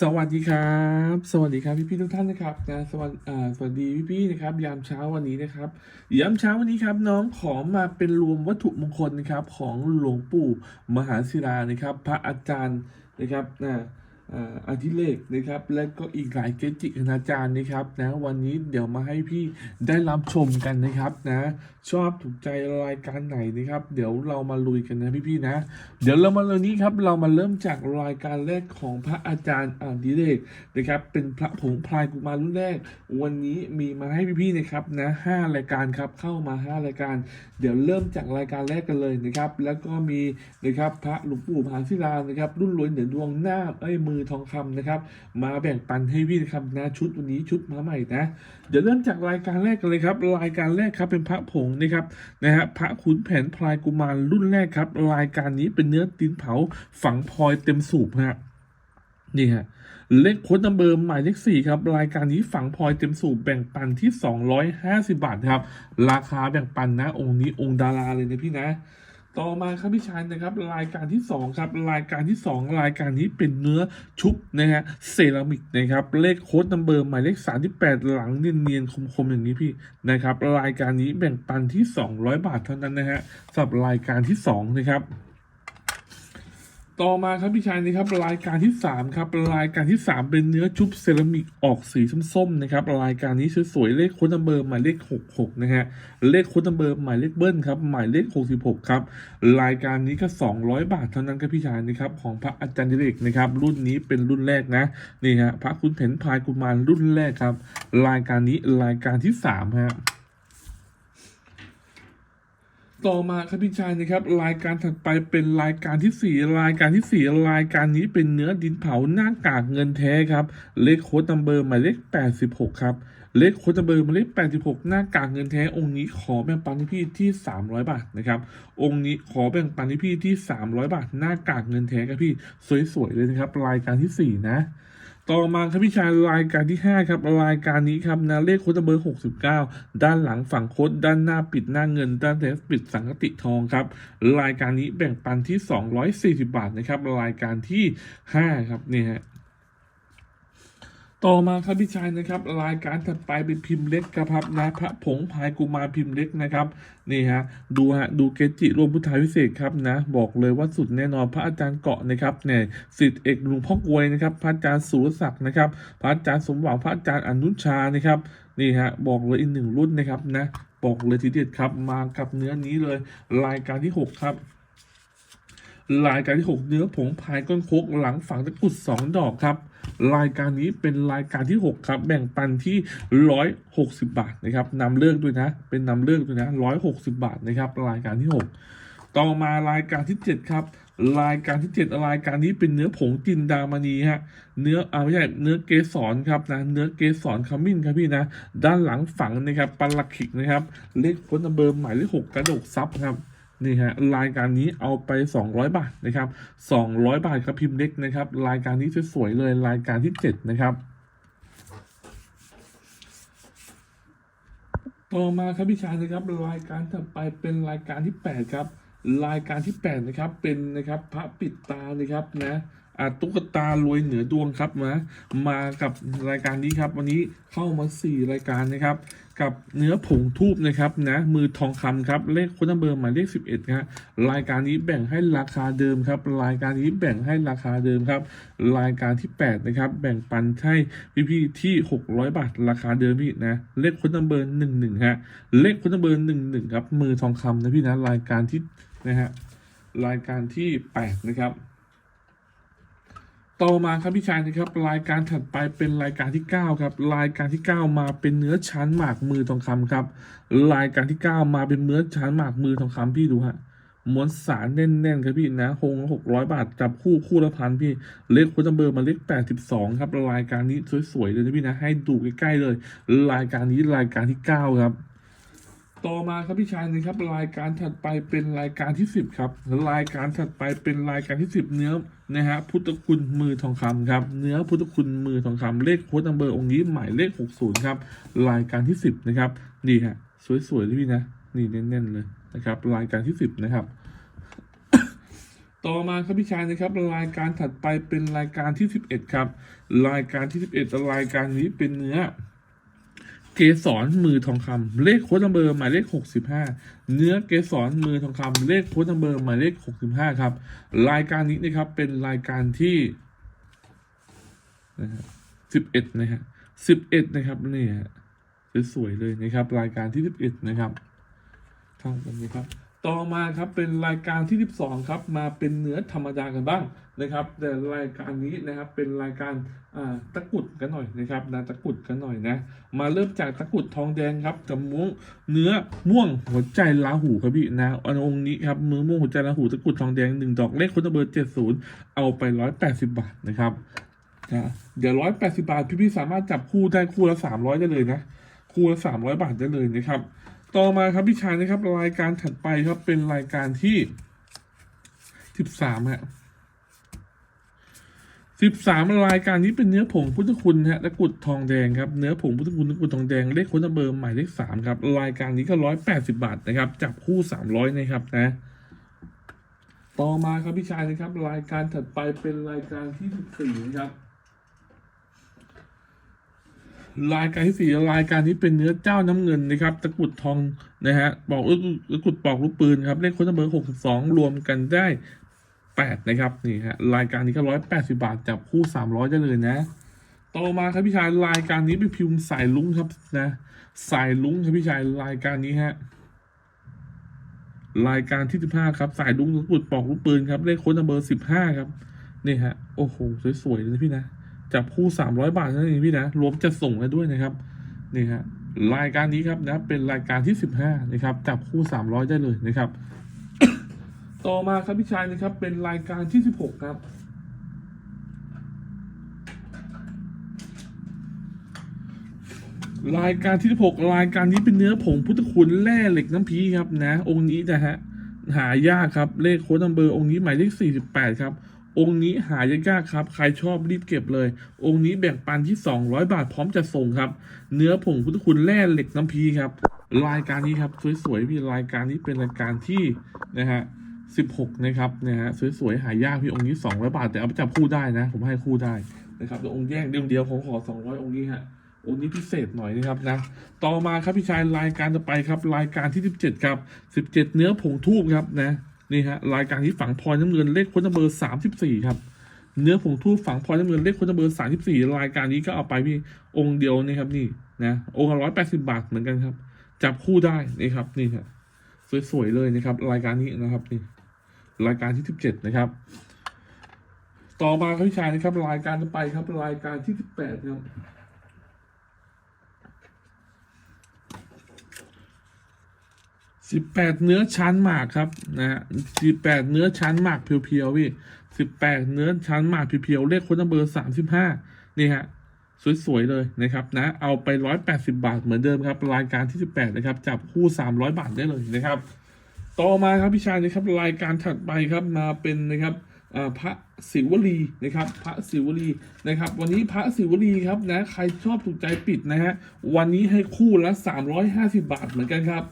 สวัสดีครับ สวัสดีครับพี่พี่ๆทุกท่านนะครับนะสวัสดีสวัสดีพี่พี่ๆนะครับ ยามเช้าวันนี้นะครับยามเช้าวันนี้ครับ น้องขอมาเป็นรวมวัตถุมงคลนะครับ ของหลวงปู่มหาศิลานะครับ พระอาจารย์นะครับนะ อ่าอธิเลกนะครับ และก็อีกหลายเกจิคณาจารย์นะครับนะวันนี้เดี๋ยวมาให้พี่ได้รับชมกันนะครับนะ ชอบถูกใจรายการไหนนะครับ เดี๋ยวเรามาลุยกันนะพี่ๆนะ เดี๋ยวเรามาเลยนี้ครับเรามาเริ่มจากรายการแรกของพระอาจารย์อดิเรกนะครับ เป็นพระผงพลายกุมารรุ่นแรก วันนี้มีมาให้พี่ๆนะครับนะห้ารายการครับเข้ามาห้ารายการ เดี๋ยวเริ่มจากรายการแรกกันเลยนะครับ แล้วก็มีนะครับพระหลวงปู่มหาศิลานะครับ รุ่นรวยเหนือดวงหน้าไอ้ยมือทองคำนะครับ มาแบ่งปันให้พี่นะครับนะชุดวันนี้ชุดมาใหม่นะ เดี๋ยวเริ่มจากรายการแรกกันเลยครับ รายการแรกครับเป็นพระผงนะครับนะฮะพระขุนแผนพลายกุมารรุ่นแรกครับ รายการนี้เป็นเนื้อตีนเผาฝังพลอยเต็มสูบฮะนี่ฮะเลขโค้ดนัมเบอร์หมายเลขสี่ครับ รายการนี้ฝังพลอยเต็มสูบแบ่งปันที่ 250 บาทครับ ราคาแบ่งปันนะ องค์นี้องค์ดาราเลยนะพี่นะ ต่อมาครับพี่ชายนะครับรายการที่สองครับ รายการที่สองรายการนี้เป็นเนื้อชุบนะฮะเซรามิกนะครับเลขโค้ดนัมเบอร์หมายเลข 38 หลังเนียนๆคมๆอย่างนี้พี่นะครับรายการนี้แบ่งปันที่ 200 บาทเท่านั้นนะฮะสำหรับรายการที่สองนะครับ ต่อมาครับพี่ชายนะครับรายการที่สามครับ รายการที่สามเป็นเนื้อชุบเซรามิกออกสีส้มๆนะครับรายการนี้สวยๆเลขค้ดนัมเบอร์หมายเลขหกหกนะฮะเลขค้ดนัมเบอร์หมายเลขเบิ้ลครับหมายเลขหกสิบหกครับ รายการนี้ก็สองร้อยบาทเท่านั้นครับพี่ชายนะครับของพระอาจารย์ดิเรกนะครับรุ่นนี้เป็นรุ่นแรกนะนี่ฮะพระคุณเผนพายกุมารรุ่นแรกครับ รายการนี้รายการที่สามฮะ ต่อมาครับพี่ชายนะครับรายการถัดไปเป็นรายการที่สี่รายการที่สี่รายการนี้เป็นเนื้อดินเผาหน้ากากเงินแท้ครับ เลขโค้ดนัมเบอร์หมายเลขแปดสิบหกครับ เลขโค้ดนัมเบอร์หมายเลขแปดสิบหกหน้ากากเงินแท้องค์นี้ขอแบ่งปันให้พี่ที่สามร้อยบาทนะครับ องค์นี้ขอแบ่งปันให้พี่ที่สามร้อยบาท หน้ากากเงินแท้ครับพี่สวยๆเลยนะครับ รายการที่สี่นะ ต่อมาครับพี่ชายรายการที่ 5 ครับ รายการนี้ครับนะเลขโค้ดเบอร์ 69 ด้านหลังฝั่งโค้ดด้านหน้าปิดหน้าเงิน ด้านเท้ายปิดสังกติทองครับ รายการนี้แบ่งปันที่ 240 บาทนะครับ รายการที่ 5 ครับนี่ฮะ ต่อมาครับพี่ชายนะครับ รายการถัดไปเป็นพิมพ์เล็กครับนะพระผงพายกุมารพิมพ์เล็กนะครับนี่ฮะดูฮะดูเกจิรวมพุทธาวิเศษครับนะ บอกเลยว่าสุดแน่นอนพระอาจารย์เกาะนะครับเนี่ยสิทธิเอกหลวงพ่อกวยนะครับ พระอาจารย์สุรศักดิ์นะครับ พระอาจารย์สมหวังพระอาจารย์อนุชานะครับนี่ฮะบอกเลยอีกหนึ่งรุ่นนะครับนะบอกเลยทีเด็ดครับมากับเนื้อนี้เลย รายการที่หกครับรายการที่ 6 เนื้อผงพายก้นโคกหลังฝังตะกุด2ดอกครับ รายการนี้เป็นรายการที่ 6 ครับ แบ่งปันที่ 160 บาทนะครับนำเลือกด้วยนะ เป็นนำเลือกด้วยนะ 160 บาทนะครับ รายการที่ 6 ต่อมารายการที่ 7 ครับ รายการที่ 7 รายการนี้เป็นเนื้อผงจินดามณีฮะเนื้ออ่าไม่ใช่เนื้อเกสรครับนะเนื้อเกสรขมิ้นครับพี่นะ ด้านหลังฝังนะครับปลักขิกนะครับ เลขพ้นเบอร์หมายเลขหกกระดกซับครับ นี่ฮะรายการนี้เอาไป 200 บาทนะครับ 200 บาทครับพิมพ์เล็กนะครับ รายการนี้สวยๆเลยรายการที่ 7 นะครับ ต่อมาครับพี่ชายนะครับรายการถัดไปเป็นรายการที่ 8 ครับ รายการที่ 8 นะครับเป็นนะครับพระปิดตานะครับนะอาตุ๊กตารวยเหนือดวงครับนะมากับรายการนี้ครับ วันนี้เข้ามา 4 รายการนะครับ กับเนื้อผงทูบนะครับนะมือทองคำครับเลขค้ดเบอร์หมายเลข11ครับรายการนี้แบ่งให้ราคาเดิมครับ รายการนี้แบ่งให้ราคาเดิมครับ รายการที่8นะครับแบ่งปันให้พี่ๆที่600บาทราคาเดิมพี่นะเลขค้ดเบอร์11ฮะเลขค้ดเบอร์11ครับมือทองคำนะพี่นะรายการที่นะฮะรายการที่8นะครับ ต่อมาครับพี่ชายนะครับ รายการถัดไปเป็นรายการที่ 9 ครับ รายการที่ 9 มาเป็นเนื้อชั้นหมากมือทองคำครับ รายการที่ 9 มาเป็นเนื้อชั้นหมากมือทองคำพี่ดูฮะม้วนสารแน่นๆครับพี่นะหงหกร้อยบาทจับคู่คู่ละพันพี่ เลขคุณเบอร์มาเลขแปดสิบสองครับ รายการนี้สวยๆเลยนะพี่นะให้ดูใกล้ๆเลย รายการนี้รายการที่9ครับ ต่อมาครับพี่ชายนะครับรายการถัดไปเป็นรายการที่สิบครับรายการถัดไปเป็นรายการที่สิบเนื้อนะฮะพุทธคุณมือทองคำครับเนื้อพุทธคุณมือทองคำเลขโค้ดนัมเบอร์องค์นี้หมายเลขหกศูนย์ครับ รายการที่สิบนะครับนี่ฮะสวยๆเลยพี่นะนี่แน่นๆเลยนะครับ รายการที่สิบนะครับ ต่อมาครับพี่ชายนะครับรายการถัดไปเป็นรายการที่ 11 ครับ รายการที่ 11รายการนี้เป็นเนื้อ เกสรมือทองคำเลขโค้ดนัมเบอร์หมายเลข 65 เนื้อเกสรมือทองคำเลขโค้ดนัมเบอร์หมายเลข 65 ครับ รายการนี้นะครับเป็นรายการที่นะครับ11นะฮะ11นะครับนี่ฮะสวยๆเลยนะครับ รายการที่11นะครับเท่ากันนี้ครับ ต่อมาครับเป็นรายการที่ 12 ครับ มาเป็นเนื้อธรรมดากันบ้างนะครับ แต่รายการนี้นะครับเป็นรายการาตะกรุดกันหน่อยนะครับนะตะกรุดกันหน่อยนะ มาเริ่มจากตะกรุดทองแดงครับกับม่วงเนื้อม่วงหัวใจลาหูครับพี่นะอันองค์นี้ครับมือม่วงหัวใจลาหูตะกรุดทองแดงหนึ่งดอกเลขคนเบอร์เจ็ดศูนย์เอาไปร้อยแปดสิบบาทนะครับนะเดี๋ยวร้อยแปดสิบาทพี่พี่สามารถจับคู่ได้คู่ละสามร้อยได้เลยนะ คู่ละสามร้อยบาทได้เลยนะครับ ต่อมาครับพี่ชายนะครับ รายการถัดไปครับเป็นรายการที่สิบสามฮะสิบสามรายการนี้เป็นเนื้อผงพุทธคุณฮะตะกุดทองแดงครับเนื้อผงพุทธคุณตะกุดทองแดงเลขคนเบอร์หมายเลขสามครับ รายการนี้ก็ร้อยแปดสิบาทนะครับ จับคู่สามร้อยนะครับนะ ต่อมาครับพี่ชายนะครับ รายการถัดไปเป็นรายการที่สิบสี่นะครับ รายการที่สี่รายการนี้เป็นเนื้อเจ้าน้ำเงินนะครับ ตะกรุดทองนะฮะปอกตะกรุดปอกลูกปืนครับเลขคนเบอร์หกสิบสองรวมกันได้แปดนะครับนี่ฮะรายการนี้ก็ร้อยแปดสิบาทจับคู่สามร้อยได้เลยนะ ต่อมาครับพี่ชายรายการนี้เป็นพิมพ์สายลุ้งครับนะ สายลุ้งครับพี่ชายรายการนี้ฮะรายการที่สิบห้าครับ สายลุงตะกรุดปอกลูกปืนครับเลขค้ดเบอร์สิบห้าครับนี่ฮะโอ้โหสวยๆเลยนะพี่นะ จับคู่สามร้อยบาทนั่นเองพี่นะ รวมจะส่งแล้วด้วยนะครับ นี่ฮะ รายการนี้ครับนะ เป็นรายการที่สิบห้านะครับ จับคู่สามร้อยได้เลยนะครับ ต่อมาครับพี่ชายนะครับ เป็นรายการที่สิบหกครับ รายการที่ 16 รายการนี้เป็นเนื้อผงพุทธคุณแร่เหล็กน้ำพีครับนะ องค์นี้นะฮะ หายากครับ เลขโค้ดนัมเบอร์องค์นี้หมายเลข 48 ครับ องค์นี้หายากครับ ใครชอบรีบเก็บเลย องค์นี้แบ่งปันที่ 200 บาทพร้อมจะส่งครับ เนื้อผงพุทธคุณแร่เหล็กน้ำพีครับ รายการนี้ครับ สวยๆพี่รายการนี้เป็นรายการที่นะฮะ16 นะครับนะฮะสวยๆหายากพี่องค์นี้ 200 บาท แต่เอาไปจับคู่ได้นะ ผมให้คู่ได้นะครับแต่องค์แยกเดียวเดียวผมขอ 200 องค์นี้ฮะโอ้นี่พิเศษหน่อยนะครับนะ ต่อมาครับพี่ชายรายการต่อไปครับ รายการที่สิบเจ็ดครับสิบเจ็ดเนื้อผงทูบครับนะ นี่ฮะรายการที่ฝังพลอยน้ำเงินเลขค้ดเบอร์สามสิบสี่ครับ เนื้อผงทูบฝังพลอยน้ำเงินเลขค้ดเบอร์สามสิบสี่รายการนี้ก็เอาไปพี่องค์เดียวนี่ครับนี่นะองค์ละร้อยแปดสิบาทเหมือนกันครับ จับคู่ได้นี่ครับนี่ครับสวยๆเลยนะครับ รายการนี้นะครับนี่รายการที่สิบเจ็ดนะครับ ต่อมาครับพี่ชายนะครับ รายการต่อไปครับรายการที่สิบแปดครับ สิบแปดเนื้อชั้นหมากครับนะฮะสิบแปดเนื้อชั้นหมากเพียวๆพี่สิบแปดเนื้อชั้นหมากเพียวๆเลขคนนัมเบอร์สามสิบห้านี่ฮะสวยๆเลยนะครับนะเอาไปร้อยแปดสิบาทเหมือนเดิมครับรายการที่สิบแปดนะครับจับคู่สามร้อยบาทได้เลยนะครับ ต่อมาครับพี่ชายนะครับรายการถัดไปครับมาเป็นนะครับพระศิวลีนะครับ พระศิวลีนะครับ วันนี้พระศิวลีครับนะใครชอบถูกใจปิดนะฮะวันนี้ให้คู่ละสามร้อยห้าสิบาทเหมือนกันครับ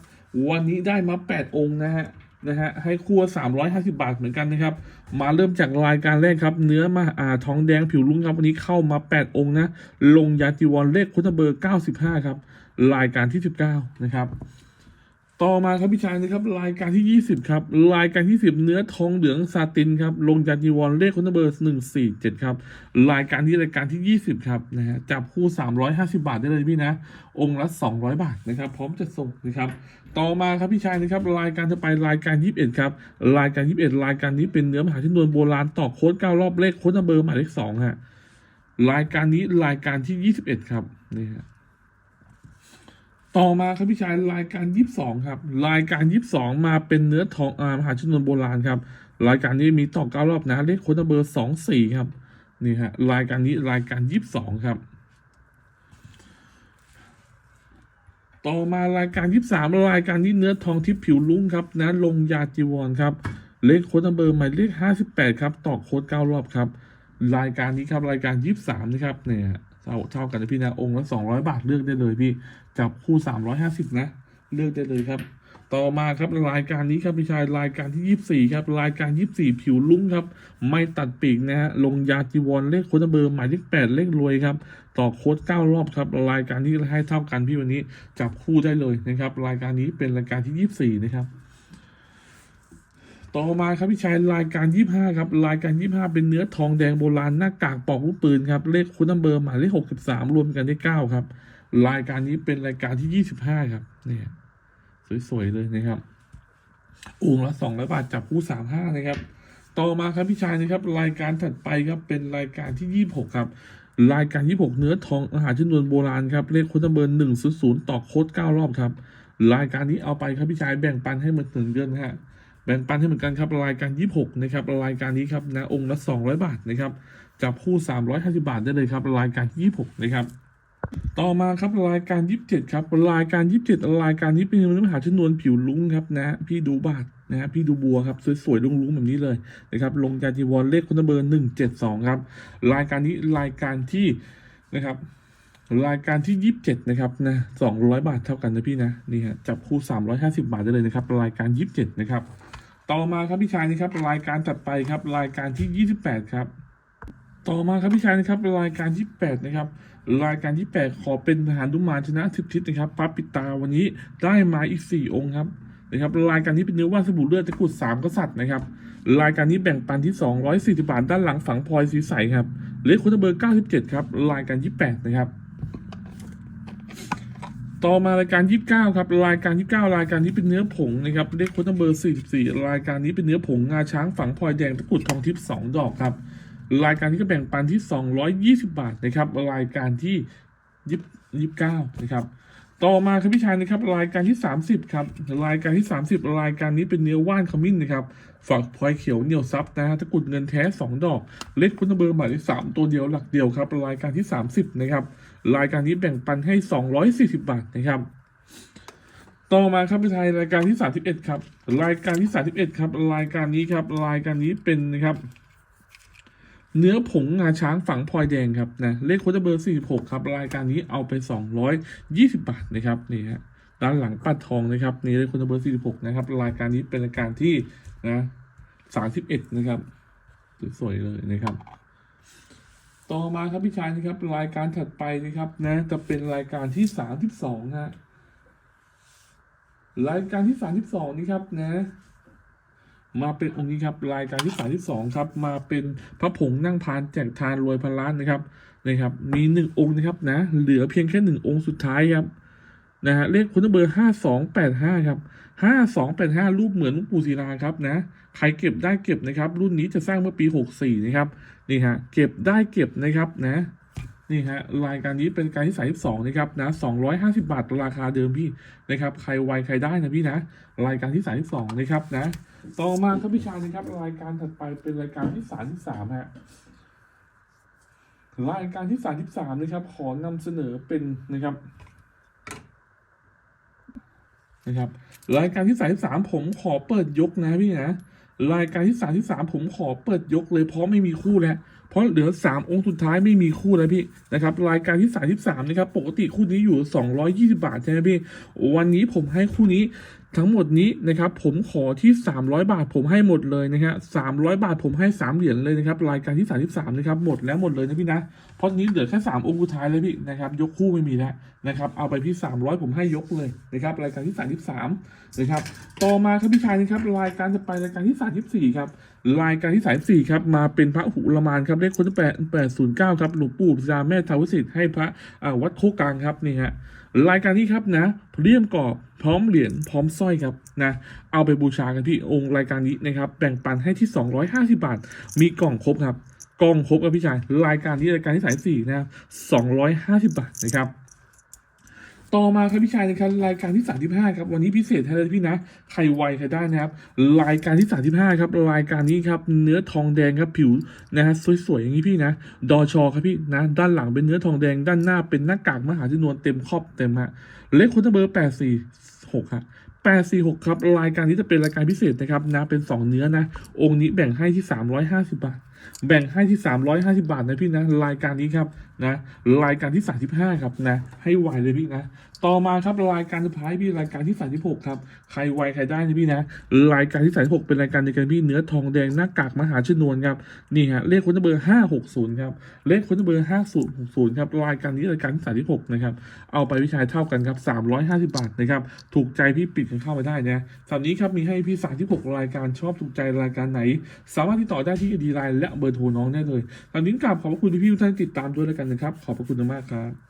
วันนี้ได้มา 8 องค์นะฮะนะฮะให้คั่ว350 บาทเหมือนกันนะครับ มาเริ่มจากรายการแรกครับ เนื้อมาอ่าท้องแดงผิวลุ้งครับวันนี้เข้ามา 8 องค์นะ ลงยาติวรเลขคุตเบอร์ 95 ครับ รายการที่ 19 นะครับ ต่อมาครับพี่ชายนะครับรายการที่ 20 ครับ รายการที่ 10 เนื้อทองเหลืองซาตินครับลงยาติวรเลขคุตเบอร์147 ครับ รายการที่รายการที่ 20 ครับนะฮะจับคู่ 350 บาทได้เลยพี่นะ องค์ละ 200 บาทนะครับ พร้อมจะส่งนะครับต่อมาครับพี่ชายนะครับรายการต่อไปรายการ 21 ครับรายการ 21 รายการนี้เป็นเนื้อมหาชนวนโบราณต่อโค้ด9รอบเลขโค้ดนัมเบอร์หมายเลข2ฮะรายการนี้รายการที่ 21 ครับนี่ฮะ ต่อมาครับพี่ชายรายการ22ครับ รายการ22มาเป็นเนื้อทองอามหาชนนโบราณครับ รายการนี้มีต่อ9รอบนะเลขโค้ดนัมเบอร์24ครับนี่ฮะรายการนี้รายการ22ครับ ต่อมารายการ23รายการที่เนื้อทองทิพย์ผิวลุ้งครับนะลงยาจีวรครับเลขโค้ดนัมเบอร์หมายเลข58ครับต่อโค้ด9รอบครับ รายการนี้ครับรายการ23นะครับเนี่ย เท่าเท่ากันนะพี่นะองค์ละ200บาทเลือกได้เลยพี่จับคู่350นะ เลือกได้เลยครับต่อมาครับรายการนี้ครับพี่ชายรายการที่ยี่สี่ครับ รายการยี่สี่ผิวลุ้งครับ ไม่ตัดปีกนะฮะลงยาจีวรเลขโค้ดเบอร์หมายเลขแปดเลขรวยครับ ต่อโค้ดเก้ารอบครับ รายการที่ให้เท่ากันพี่วันนี้จับคู่ได้เลยนะครับ รายการนี้เป็นรายการที่ยี่สี่นะครับ ต่อมาครับพี่ชายรายการยี่ห้าครับ รายการยี่ห้าเป็นเนื้อทองแดงโบราณหน้ากากปอกลูกปืนครับ เลขโค้ดเบอร์หมายเลขหกสิบสามรวมกันได้เก้าครับ รายการนี้เป็นรายการที่ยี่สิบห้าครับ เนี่ย สวย ๆ เลยนะครับองค์ละสองร้อยบาทจับคู่สามห้านะครับ ต่อมาครับพี่ชายนะครับ รายการถัดไปครับเป็นรายการที่ยี่หกครับ รายการยี่หกเนื้อทองอาหารชนวนโบราณครับ เลขโค้ดเบอร์หนึ่งศูนย์ศูนย์ต่อโค้ดเก้ารอบครับ รายการนี้เอาไปครับพี่ชายแบ่งปันให้เหมือนเหมือนกันนะฮะ แบ่งปันให้เหมือนกันครับรายการยี่หกนะครับรายการนี้ครับนะองค์ละสองร้อยบาทนะครับจับคู่สามร้อยห้าสิบาทได้เลยครับรายการยี่หกนะครับ ต่อมาครับรายการยี่สิบเจ็ดครับรายการยี่สิบเจ็ดรายการนี้เป็นเนื้อหาชนวนผิวลุ้งครับนะพี่ดูบาทนะฮะพี่ดูบัวครับสวยๆลุ้งๆแบบนี้เลยนะครับลงยาจีวรเลขคุณเบอร์หนึ่งเจ็ดสองครับรายการนี้รายการที่นะครับรายการที่ยี่สิบเจ็ดนะครับนะสองร้อยบาทเท่ากันนะพี่นะนี่ฮะจับคู่สามร้อยห้าสิบาทได้เลยนะครับรายการยี่สิบเจ็ดนะครับ ต่อมาครับพี่ชายนะครับรายการถัดไปครับรายการที่ยี่สิบแปดครับ ต่อมาครับพี่ชายนะครับรายการที่แปดนะครับรายการที่แปดขอเป็นทหารดุมานชนะทิพทิศนะครับพระปิตาวันนี้ได้มาอีกสี่องค์ครับนะครับรายการนี้เป็นเนื้อว่าสบู่เลือดตะกุดสามกษัตริย์นะครับรายการนี้แบ่งปันที่สองร้อยสี่สิบาทด้านหลังฝังพลอยสีใสครับเลขคุณเบอร์เก้าสิบเจ็ดครับรายการที่แปดนะครับ ต่อมารายการ 29 ครับ รายการ 29 รายการนี้เป็นเนื้อผงนะครับเลขโค้ดเบอร์ 44 รายการนี้เป็นเนื้อผงงาช้างฝังพลอยแดงตะกุดทองทิพย์2ดอกครับ รายการนี้ก็แบ่งปันที่ 220 บาทนะครับ รายการที่ 29 นะครับ ต่อมาครับพี่ชายนะครับ รายการที่ 30 ครับ รายการที่ 30 รายการนี้เป็นเนื้อว่านขมิ้นนะครับ ฝักพลอยเขียวเหนียวซับนะฮะตะกุดเงินแท้ 2 ดอก เลขคุณเบอร์หมายเลข3ตัวเดียวหลักเดียวครับ รายการที่ 30 นะครับ รายการนี้แบ่งปันให้ 240 บาทนะครับต่อมาครับพี่ชายรายการที่ 31 ครับ รายการที่ 31 ครับ รายการนี้ครับ รายการนี้เป็นนะครับ เนื้อผงงาช้างฝังพลอยแดงครับนะเลขโค้ดเบอร์ 46 ครับ รายการนี้เอาไป 220 บาทนะครับนี่ฮะด้านหลังปัดทองนะครับนี่เลขโค้ดเบอร์ 46 นะครับ รายการนี้เป็นรายการที่ นะ31นะครับสวยๆเลยนะครับ ต่อมาครับพี่ชายนะครับ รายการถัดไปนะครับนะ จะเป็นรายการที่32ฮะรายการที่32นี่ครับนะ มาเป็นองค์นี้ครับ รายการที่สามที่สองครับ มาเป็นพระผงนั่งพานแจกทานรวยพันล้านนะครับนะครับ มีหนึ่งองค์นะครับนะ เหลือเพียงแค่หนึ่งองค์สุดท้ายครับนะฮะเลขคุณเบอร์ห้าสองแปดห้าครับ ห้าสองแปดห้ารูปเหมือนลวงปู่ศิลาครับนะ ใครเก็บได้เก็บนะครับ รุ่นนี้จะสร้างเมื่อปีหกสี่นะครับ นี่ฮะ เก็บได้เก็บนะครับนะ นี่ฮะ รายการนี้เป็นการที่สายที่สองนะครับนะสองร้อยห้าสิบาทราคาเดิมพี่นะครับ ใครไวใครได้นะพี่นะ รายการที่สายที่สองนะครับนะ ต่อมาครับพี่ชายนะครับ รายการถัดไปเป็นรายการที่สามที่สามฮะ รายการที่สามที่สามนะครับ ขอนำเสนอเป็นนะครับ นะครับรายการที่สามที่สามผมขอเปิดยกนะพี่นะรายการที่สามที่สามผมขอเปิดยกเลยเพราะไม่มีคู่แล้วเพราะเหลือสามองค์สุดท้ายไม่มีคู่แล้วพี่นะครับรายการที่สามที่สามนะครับปกติคู่นี้อยู่สองร้อยยี่สิบาทใช่ไหมพี่วันนี้ผมให้คู่นี้ทั้งหมดนี้นะครับผมขอที่ 300 บาทผมให้หมดเลยนะฮะ300บาทผมให้ 3 เหรียญเลยนะครับรายการที่ 33นะครับหมดแล้วหมดเลยนะพี่นะเพราะนี้เหลือแค่3องค์สุดท้ายเลยพี่นะครับยกคู่ไม่มีแล้วนะครับเอาไปพี่ 300 ผมให้ยกเลยนะครับรายการที่ 33นะครับต่อมาครับพี่ชายนะครับรายการจะไปรายการที่ 34ครับรายการที่ 34ครับมาเป็นพระหุลมานครับเลขคนที่8 809ครับหลวงปู่พระแม่ทาวสิทธิ์ให้พระอ่าวัดโคกลางครับนี่ฮะ รายการนี้ครับนะเลี่ยมกรอบพร้อมเหรียญพร้อมสร้อยครับนะเอาไปบูชากันที่องค์รายการนี้นะครับแบ่งปันให้ที่ 250 บาท มีกล่องครบครับกล่องครบครับพี่ชายรายการนี้รายการที่สายสี่นะครับ250บาทนะครับ ต่อมาครับพี่ชายนะครับรายการที่ 35ครับวันนี้พิเศษให้เลยพี่นะใครไวใครได้นะครับรายการที่ 35ครับรายการนี้ครับเนื้อทองแดงครับผิวนะฮะสวยๆอย่างนี้พี่นะดอชอครับพี่นะด้านหลังเป็นเนื้อทองแดงด้านหน้าเป็นหน้ากากมหาจำนวนเต็มครอบเต็มฮะเลขคนเบอร์846ครับ846ครับรายการนี้จะเป็นรายการพิเศษนะครับนะเป็น 2 เนื้อนะ องค์นี้แบ่งให้ที่ 350 บาท แบ่งให้ที่ 350 บาทนะพี่นะรายการนี้ครับ นะรายการที่ 35 ครับนะให้ไวเลยพี่นะ ต่อมาครับรายการสุดท้ายพี่รายการที่36ครับใครไวใครได้นะพี่นะรายการที่36เป็นรายการในการพี่เนื้อทองแดงหน้ากากมหาชนวนครับนี่ฮะเลขคนเบอร์560ครับเลขคนเบอร์5060ครับรายการนี้รายการที่36นะครับเอาไปวิชาเท่ากันครับ350บาทนะครับถูกใจพี่ปิดกันเข้ามาได้นะสำนี้ครับมีให้พี่36รายการชอบถูกใจรายการไหน สามารถติดต่อได้ที่ดีไลน์และเบอร์โทรน้องได้เลยตอนนี้กราบขอบพระคุณที่พี่ทุกท่านติดตามด้วยแล้วกันนะครับขอบพระคุณมากครับ